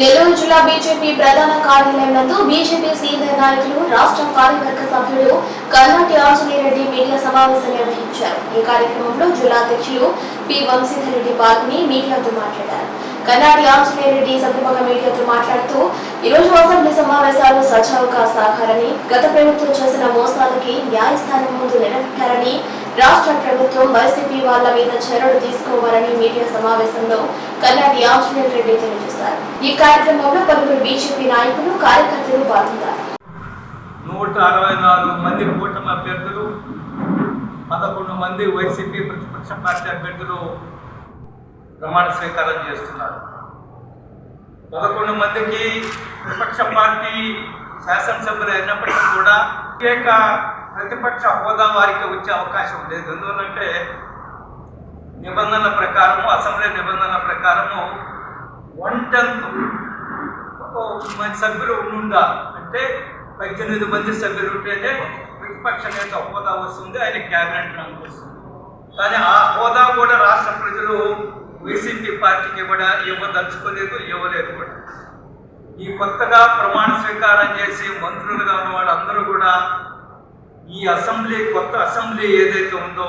నెల్లూరు జిల్లా బీజేపీ ప్రధాన కార్యాలయం నందు బీజేపీ సీనియర్ నాయకులు రాష్ట్ర కార్యవర్గ సభ్యుడు కర్ణాటి ఆంజనేయరెడ్డి మీడియా సమావేశం నిర్వహించారు. ఈ కార్యక్రమంలో జిల్లా అధ్యక్షులు పి. వంశీధర్ రెడ్డి పాల్గొని మీడియాతో మాట్లాడారు. కర్ణాటి ఆంజనేయరెడ్డి సందర్భంగా మీడియాతో మాట్లాడుతూ ఈ రోజు అసెంబ్లీ సమావేశాలు సజావుగా సాగారని గత ప్రభుత్వం చేసిన మోసాలకి న్యాయస్థానం ముందు నిలబెట్టారని రాష్ట్ర ప్రభుత్వం వైసీపీ వాళ్ళ మీద చర్యలు తీసుకోవాలని మీడియా సమావేశంలో కర్ణాటి ఆంజనేయ రెడ్డి తెలియజేశారు. ఈ కార్యక్రమంలో పలువురు బీజేపీ నాయకులు కార్యకర్తలు పాల్గొన్నారు. నూట అరవై నాలుగు మంది కూటమి అభ్యర్థులు పదకొండు మంది వైసీపీ ప్రతిపక్ష పార్టీ అభ్యర్థులు ప్రమాణ స్వీకారం చేస్తున్నారు. పదకొండు మందికి విపక్ష పార్టీ శాసనసభ్యులు అయినప్పటికీ కూడా ప్రత్యేక ప్రతిపక్ష హోదా వారికి వచ్చే అవకాశం లేదు. ఎందువల్లంటే నిబంధనల ప్రకారము అసెంబ్లీ నిబంధనల ప్రకారము వన్ టెన్త్ మంది సభ్యులు ఉండాలి. అంటే పద్దెనిమిది మంది సభ్యులు ఉంటేనే ప్రతిపక్ష నేత హోదా వస్తుంది ఆయన క్యాబినెట్ రంగు వస్తుంది. కానీ ఆ హోదా కూడా రాష్ట్ర ప్రజలు వైసీపీ పార్టీకి కూడా ఇవ్వదలుచుకోలేదు ఇవ్వలేదు కూడా. ఈ కొత్తగా ప్రమాణ స్వీకారం చేసి మంత్రులుగా ఉన్న వాళ్ళందరూ కూడా ఈ అసెంబ్లీ కొత్త అసెంబ్లీ ఏదైతే ఉందో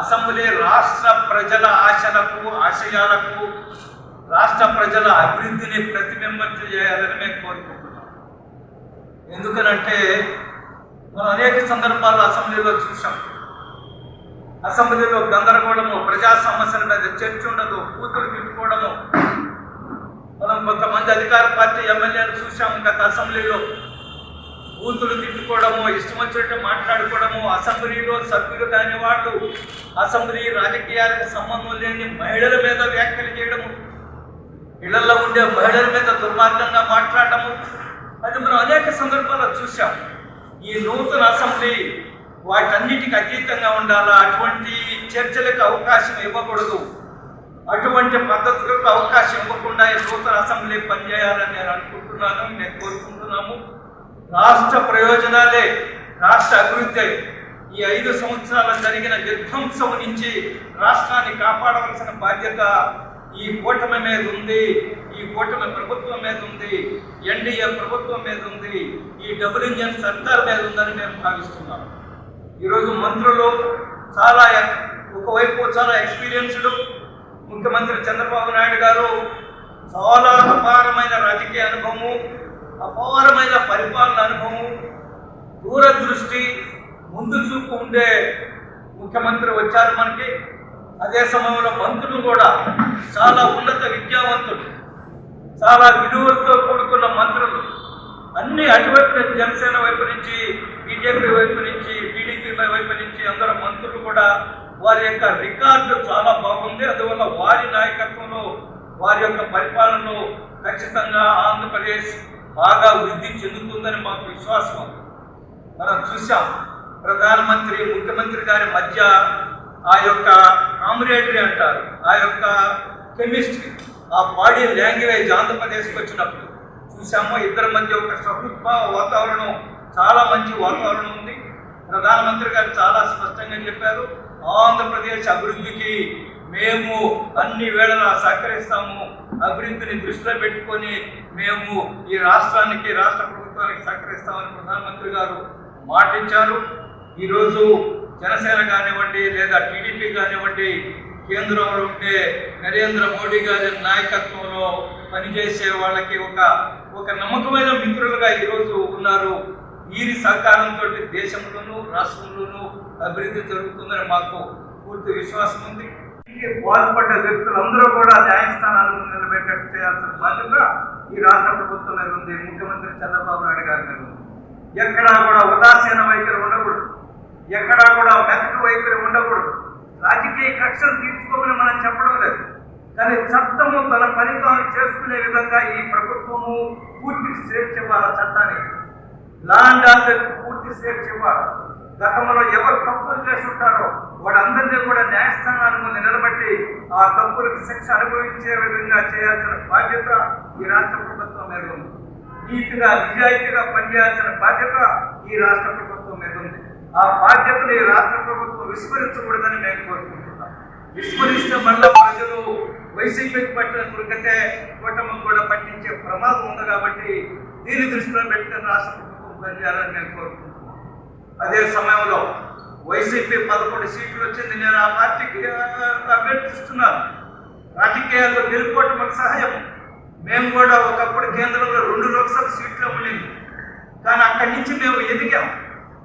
అసెంబ్లీ రాష్ట్ర ప్రజల ఆశలకు ఆశయాలకు రాష్ట్ర ప్రజల అభివృద్ధిని ప్రతిబింబించ చేయాలని మేము కోరుకుంటున్నాం. ఎందుకనంటే మనం అనేక సందర్భాల్లో అసెంబ్లీలో చూసాం అసెంబ్లీలో గందరగోళము ప్రజా సమస్యల మీద చర్చ ఉండదు కూతురు తిట్టుకోవడము. మనం కొంతమంది అధికార పార్టీ ఎమ్మెల్యేలు చూసాము గత అసెంబ్లీలో. బూతులు తిట్టుకోవడము ఇష్టం వచ్చినట్టు మాట్లాడుకోవడము అసెంబ్లీలో సభ్యులు కాని వాళ్ళు అసెంబ్లీ రాజకీయాలకు సంబంధం లేని మహిళల మీద వ్యాఖ్యలు చేయడము ఇళ్ళలో ఉండే మహిళల మీద దుర్మార్గంగా మాట్లాడటము అది మనం అనేక సందర్భాల్లో చూసాం ఈ నూతన అసెంబ్లీ వాటన్నిటికి అతీతంగా ఉండాలా? అటువంటి చర్చలకు అవకాశం ఇవ్వకూడదు. అటువంటి పద్ధతులకు అవకాశం ఇవ్వకుండా ఈ నూతన అసెంబ్లీ పనిచేయాలని నేను అనుకుంటున్నాను నేను కోరుకుంటున్నాము. రాష్ట్ర ప్రయోజనాలే రాష్ట్ర అభివృద్ధి. ఈ ఐదు సంవత్సరాల జరిగిన విధ్వంసం నుంచి రాష్ట్రాన్ని కాపాడవలసిన బాధ్యత ఈ కూటమి మీద ఉంది. ఈ కూటమి ప్రభుత్వం మీద ఉంది. ఎన్డీఏ ప్రభుత్వం మీద ఉంది. ఈ డబుల్ ఇంజన్ సర్కార్ మీద ఉందని మేము భావిస్తున్నాం. ఈరోజు మంత్రులు చాలా ఒకవైపు చాలా ఎక్స్పీరియన్స్డ్ ముఖ్యమంత్రి చంద్రబాబు నాయుడు గారు చాలా అపారమైన రాజకీయ అనుభవము అపారమైన పరిపాలన అనుభవం దూరదృష్టి ముందు చూపు ఉండే ముఖ్యమంత్రి వచ్చారు మనకి. అదే సమయంలో మంత్రులు కూడా చాలా ఉన్నత విద్యావంతులు చాలా విలువలతో కూడుకున్న మంత్రులు. అన్ని అటువైపు నుంచి జనసేన వైపు నుంచి బీజేపీ వైపు నుంచి టీడీపీ వైపు నుంచి అందరూ మంత్రులు కూడా వారి యొక్క రికార్డు చాలా బాగుంది. అందువల్ల వారి నాయకత్వంలో వారి యొక్క పరిపాలనలో ఖచ్చితంగా ఆంధ్రప్రదేశ్ బాగా వృద్ధి చెందుతుందని మాకు విశ్వాసం ఉంది. మనం చూసాం ప్రధానమంత్రి ముఖ్యమంత్రి గారి మధ్య ఆ యొక్క కామరేటరీ అంటారు ఆ యొక్క కెమిస్ట్రీ ఆ బాడీ లాంగ్వేజ్ ఆంధ్రప్రదేశ్కి వచ్చినప్పుడు. చూసాము ఇద్దరి మధ్య ఒక సహృద్భావ వాతావరణం చాలా మంచి వాతావరణం ఉంది. ప్రధానమంత్రి గారు చాలా స్పష్టంగా చెప్పారు ఆంధ్రప్రదేశ్ అభివృద్ధికి మేము అన్ని వేళలా సహకరిస్తాము అభివృద్ధిని దృష్టిలో పెట్టుకొని మేము ఈ రాష్ట్రానికి రాష్ట్ర ప్రభుత్వానికి సహకరిస్తామని ప్రధానమంత్రి గారు మాటిచ్చారు. ఈరోజు జనసేన కానివ్వండి లేదా టీడీపీ కానివ్వండి కేంద్రంలో ఉండే నరేంద్ర మోడీ గారి నాయకత్వంలో పనిచేసే వాళ్ళకి ఒక ఒక నమ్మకమైన మిత్రులుగా ఈరోజు ఉన్నారు. వీరి సహకారంతో దేశంలోనూ రాష్ట్రంలోనూ అభివృద్ధి జరుగుతుందని మాకు పూర్తి విశ్వాసం ఉంది. పాల్పడ్డ వ్యక్తులందరూ కూడా న్యాయస్థానాల ముందు నిలబెట్టేట్టు చేయాల్సిన బాధ్యత ఈ రాష్ట్ర ప్రభుత్వం మీద ఉంది. ముఖ్యమంత్రి చంద్రబాబు నాయుడు గారి మీద ఉంది. ఎక్కడా కూడా ఉదాసీన వైఖరి ఉండకూడదు. ఎక్కడా కూడా మెతక వైఖరి ఉండకూడదు. రాజకీయ కక్షలు తీర్చుకోమని మనం చెప్పడం లేదు. కానీ చట్టము తన పని తాను చేసుకునే విధంగా ఈ ప్రభుత్వము పూర్తి స్వేచ్ఛ ఇవ్వాలి చట్టానికి? లా అండ్ ఆర్డర్ పూర్తి స్వేచ్ఛ ఇవ్వాలి? గతంలో ఎవరు తప్పులు చేస్తుంటారో వాడందరినీ కూడా న్యాయస్థానాల ముందు నిలబెట్టి ఆ తప్పులకు శిక్ష అనుభవించే విధంగా చేయాల్సిన బాధ్యత ఈ రాష్ట్ర ప్రభుత్వం మీద ఉంది. నీతిగా నిజాయితీగా పనిచేయాల్సిన బాధ్యత ఈ రాష్ట్ర ప్రభుత్వం మీద ఉంది. ఆ బాధ్యతను ఈ రాష్ట్ర ప్రభుత్వం విస్మరించకూడదని మేము కోరుకుంటున్నాం. విస్మరిస్తే మళ్ళా ప్రజలు వైసీపీకి పట్టిన దొరికితే కూటమి కూడా పట్టించే ప్రమాదం ఉంది కాబట్టి దీన్ని దృష్టిలో పెట్టుకుని రాష్ట్ర ప్రభుత్వం పనిచేయాలని నేను కోరుకుంటున్నాం. అదే సమయంలో వైసీపీ పదకొండు సీట్లు వచ్చింది. నేను ఆ పార్టీకి అభ్యర్థిస్తున్నాను. రాజకీయాల్లో గెలుపుకోవటం మనకు సహాయం మేము కూడా ఒకప్పుడు కేంద్రంలో రెండు లోక్సభ సీట్లు ఉండింది. కానీ అక్కడి నుంచి మేము ఎదిగాం.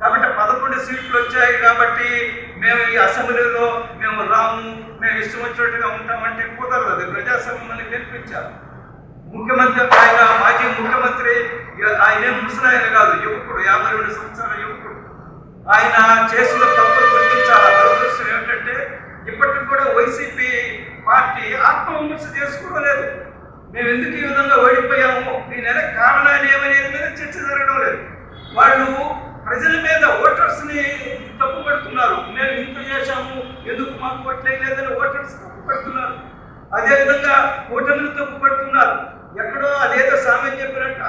కాబట్టి పదకొండు సీట్లు వచ్చాయి కాబట్టి మేము ఈ అసెంబ్లీలో మేము రాము మేము ఇష్టం వచ్చినట్టుగా ఉంటామంటే కుదరదు. అది ప్రజాస్వామ్యాన్ని గెలిపించారు ముఖ్యమంత్రి ఆయన మాజీ ముఖ్యమంత్రి ఆయనే ముసలాయన కాదు యువకుడు యాభై రెండు సంవత్సరాల యువకుడు. చేసిన తప్పులు గుర్తించాలా? దురదృష్టం ఏమిటంటే ఇప్పటికి కూడా వైసీపీ పార్టీ ఆత్మవిమర్శ చేసుకోవడం లేదు మేము ఎందుకు ఈ విధంగా ఓడిపోయాము దీని వెనక కారణాలు ఏమనేది మీద చర్చ జరగడం లేదు. వాళ్ళు ప్రజల మీద ఓటర్స్ని తప్పు పెడుతున్నారు. మేము ఇంత చేశాము ఎందుకు మాకు పట్టలేదని ఓటర్స్ తప్పు పెడుతున్నారు. అదేవిధంగా ఓటర్లు తప్పు పెడుతున్నారు. ఎక్కడో అదేదో సామెత చెప్పినట్టు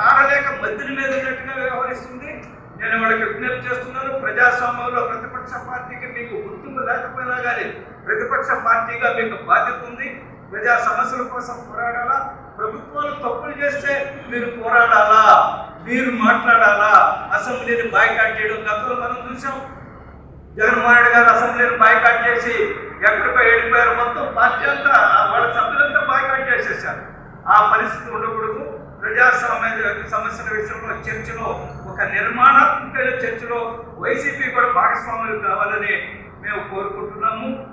చేస్తున్నారు. ప్రజాస్వామ్యంలో ప్రతిపక్ష పార్టీకి మీకు గుర్తింపు లేకపోయినా కానీ ప్రతిపక్ష పార్టీగా మీకు బాధ్యత ఉంది. ప్రజా సమస్యల కోసం పోరాడాలా? ప్రభుత్వాలు తప్పులు చేస్తే మీరు పోరాడాలా? మీరు మాట్లాడాలా? అసెంబ్లీని బాయ్కాట్ చేయడం గతంలో మనం చూసాం జగన్మోహన్ రెడ్డి గారు అసెంబ్లీని బాయ్కాట్ చేసి ఎక్కడికో వెళ్ళిపోయారు మొత్తం పార్టీ అంతా వాళ్ళ సభ్యులంతా బాయ్కాట్ చేసేసారు. ఆ పరిస్థితి ఉండకూడదు. ప్రజాస్వామ్య సమస్యల విషయంలో చర్చలో ఒక నిర్మాణాత్మకమైన చర్చలో వైసీపీ కూడా భాగస్వాములు కావాలని మేము కోరుకుంటున్నాము.